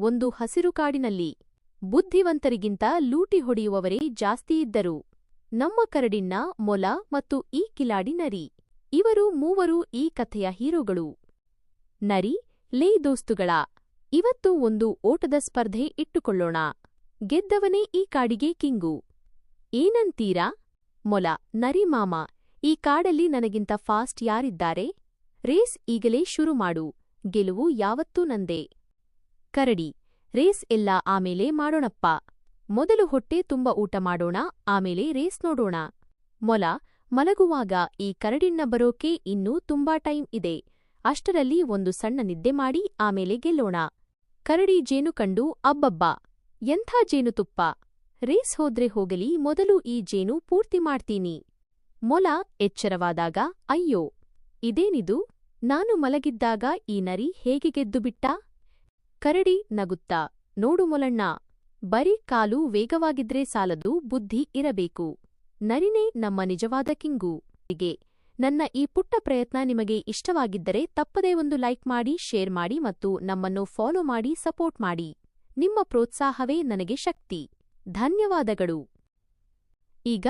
ಒಂದು ಹಸಿರು ಕಾಡಿನಲ್ಲಿ. ಬುದ್ಧಿವಂತರಿಗಿಂತ ಲೂಟಿ ಹೊಡೆಯುವವರೇ ಜಾಸ್ತಿ ಇದ್ದರು. ನಮ್ಮ ಕರಡಿನ್ನ ಮೊಲ ಮತ್ತು ಈ ಕಿಲಾಡಿ ನರಿ. ಇವರು ಮೂವರು ಈ ಕಥೆಯ ಹೀರೋಗಳು. ನರಿ, ಲೇ ದೋಸ್ತುಗಳ. ಇವತ್ತು ಒಂದು ಓಟದ ಸ್ಪರ್ಧೆ ಇಟ್ಟುಕೊಳ್ಳೋಣ. ಗೆದ್ದವನೇ ಈ ಕಾಡಿಗೆ ಕಿಂಗು. ಏನಂತೀರಾ? ಮೊಲ, ನರಿ ಮಾಮ, ಈ ಕಾಡಲ್ಲಿ ನನಗಿಂತ ಫಾಸ್ಟ್ ಯಾರಿದ್ದಾರೆ? ರೇಸ್ ಈಗಲೇ ಶುರು ಮಾಡು. ಗೆಲುವು ಯಾವತ್ತೂ ನಂದೇ. ಕರಡಿ, ರೇಸ್ ಎಲ್ಲ ಆಮೇಲೆ ಮಾಡೋಣಪ್ಪ. ಮೊದಲು ಹೊಟ್ಟೆ ತುಂಬ ಊಟ ಮಾಡೋಣ, ಆಮೇಲೆ ರೇಸ್ ನೋಡೋಣ. ಮೊಲ, ಮಲಗುವಾಗ ಈ ಕರಡಿನ್ನ ಬರೋಕೆ ಇನ್ನೂ ತುಂಬಾ ಟೈಮ್ ಇದೆ. ಅಷ್ಟರಲ್ಲಿ ಒಂದು ಸಣ್ಣ ನಿದ್ದೆ ಮಾಡಿ ಆಮೇಲೆ ಗೆಲ್ಲೋಣ. ಕರಡಿ ಜೇನು ಕಂಡು ಅಬ್ಬಬ್ಬ, ಎಂಥ ಜೇನುತುಪ್ಪ. ರೇಸ್ ಹೋದ್ರೆ ಹೋಗಲಿ, ಮೊದಲು ಈ ಜೇನು ಪೂರ್ತಿ ಮಾಡ್ತೀನಿ. ಮೊಲ ಎಚ್ಚರವಾದಾಗ, ಅಯ್ಯೋ, ಇದೇನಿದು? ನಾನು ಮಲಗಿದ್ದಾಗ ಈ ನರಿ ಹೇಗೆ ಗೆದ್ದುಬಿಟ್ಟ ಕರಡಿ ನಗುತ್ತಾ, ನೋಡು ಮೊಲಣ್ಣ, ಬರೀ ಕಾಲು ವೇಗವಾಗಿದ್ರೆ ಸಾಲದು ಬುದ್ಧಿ ಇರಬೇಕು. ನರಿನೇ ನಮ್ಮ ನಿಜವಾದ ಕಿಂಗು. ನನ್ನ ಈ ಪುಟ್ಟ ಪ್ರಯತ್ನ ನಿಮಗೆ ಇಷ್ಟವಾಗಿದ್ದರೆ ತಪ್ಪದೇ ಒಂದು ಲೈಕ್ ಮಾಡಿ, ಶೇರ್ ಮಾಡಿ ಮತ್ತು ನಮ್ಮನ್ನು ಫಾಲೋ ಮಾಡಿ, ಸಪೋರ್ಟ್ ಮಾಡಿ. ನಿಮ್ಮ ಪ್ರೋತ್ಸಾಹವೇ ನನಗೆ ಶಕ್ತಿ. ಧನ್ಯವಾದಗಳು. ಈಗ